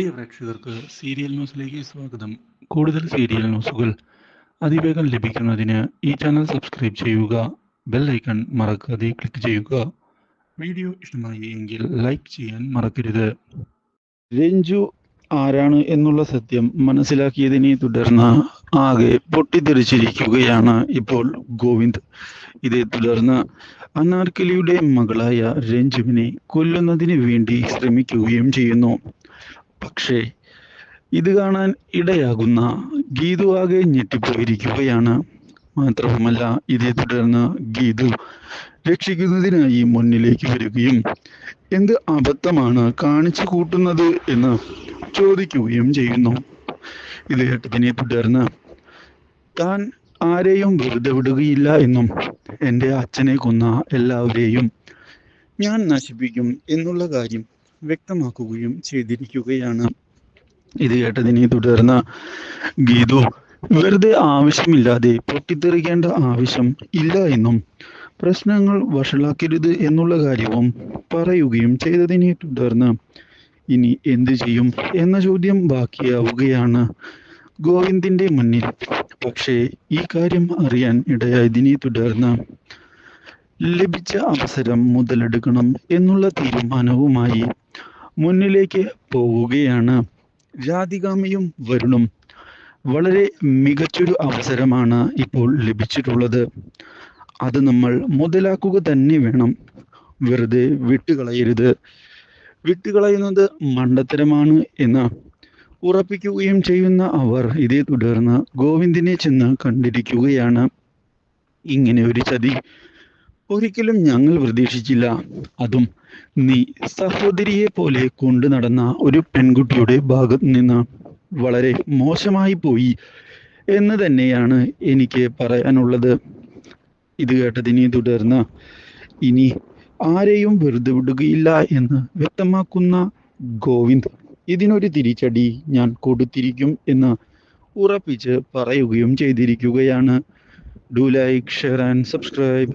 പ്രിയ പ്രേക്ഷകർക്ക് സീരിയൽ ന്യൂസിലേക്ക് സ്വാഗതം. കൂടുതൽ സീരിയൽ ന്യൂസുകൾ അതിവേഗം ലഭിക്കുന്നതിന് ഈ ചാനൽ സബ്സ്ക്രൈബ് ചെയ്യുക ബെൽ ഐക്കൺ മറക്കാതെ ക്ലിക്ക് ചെയ്യുക. വീഡിയോ ഇഷ്ടമായി എങ്കിൽ ലൈക്ക് ചെയ്യാൻ മറക്കരുത്. രഞ്ജു ആരാണ് എന്നുള്ള സത്യം മനസ്സിലാക്കിയതിനെ തുടർന്ന് ആകെ പൊട്ടിത്തെറിച്ചിരിക്കുകയാണ് ഇപ്പോൾ ഗോവിന്ദ്. ഇതേ തുടർന്ന് അനാർക്കലിയുടെ മകളായ രഞ്ജുവിനെ കൊല്ലുന്നതിന് വേണ്ടി ശ്രമിക്കുകയും ചെയ്യുന്നു. പക്ഷേ ഇത് കാണാൻ ഇടയാകുന്ന ഗീതു ആകെ ഞെട്ടിപ്പോയിരിക്കുകയാണ്. മാത്രവുമല്ല ഇതേ തുടർന്ന് ഗീതു രക്ഷിക്കുന്നതിനായി മുന്നിലേക്ക് വരികയും എന്ത് അബദ്ധമാണ് കാണിച്ചു കൂട്ടുന്നത് എന്ന് ചോദിക്കുകയും ചെയ്യുന്നു. ഇത് കേട്ടതിനെ തുടർന്ന് താൻ ആരെയും വെറുതെ വിടുകയില്ല എന്നും എന്റെ അച്ഛനെ കൊന്ന എല്ലാവരെയും ഞാൻ നശിപ്പിക്കും എന്നുള്ള കാര്യം വ്യക്തമാക്കുകയും ചെയ്തിരിക്കുകയാണ്. ഇത് കേട്ടതിനെ തുടർന്ന് ഗീതു വെറുതെ ആവശ്യമില്ലാതെ പൊട്ടിത്തെറിക്കേണ്ട ആവശ്യം ഇല്ല എന്നും പ്രശ്നങ്ങൾ വഷളാക്കരുത് എന്നുള്ള കാര്യവും പറയുകയും ചെയ്തതിനെ തുടർന്ന് ഇനി എന്തു ചെയ്യും എന്ന ചോദ്യം ബാക്കിയാവുകയാണ് ഗോവിന്ദിന്റെ മുന്നിൽ. പക്ഷേ ഈ കാര്യം അറിയാൻ ഇടയായതിനെ തുടർന്ന് ലഭിച്ച അവസരം മുതലെടുക്കണം എന്നുള്ള തീരുമാനവുമായി മുന്നിലേക്ക് പോവുകയാണ്. രാധികാമയും വരുണും വളരെ മികച്ചൊരു അവസരമാണ് ഇപ്പോൾ ലഭിച്ചിട്ടുള്ളത്. അത് നമ്മൾ മുതലാക്കുക തന്നെ വേണം. വെറുതെ വിട്ടുകളയരുത്. വിട്ടുകളയുന്നത് മണ്ടത്തരമാണ് എന്ന് ഉറപ്പിക്കുകയും ചെയ്യുന്ന അവർ ഇതേ തുടർന്ന് ഗോവിന്ദിനെ ചെന്ന് കണ്ടിരിക്കുകയാണ്. ഇങ്ങനെ ഒരു ചതി ഒരിക്കലും ഞങ്ങൾ പ്രതീക്ഷിച്ചില്ല. അതും നീ സഹോദരിയെ പോലെ കൊണ്ടു നടന്ന ഒരു പെൺകുട്ടിയുടെ ഭാഗത്ത് നിന്ന് വളരെ മോശമായി പോയി എന്ന് തന്നെയാണ് എനിക്ക് പറയാനുള്ളത്. ഇത് കേട്ടതിനെ തുടർന്ന് ഇനി ആരെയും വെറുതെ വിടുകയില്ല എന്ന് വ്യക്തമാക്കുന്ന ഗോവിന്ദ് ഇതിനൊരു തിരിച്ചടി ഞാൻ കൊടുത്തിരിക്കും എന്ന് ഉറപ്പിച്ച് പറയുകയും ചെയ്തിരിക്കുകയാണ്. Do like share and subscribe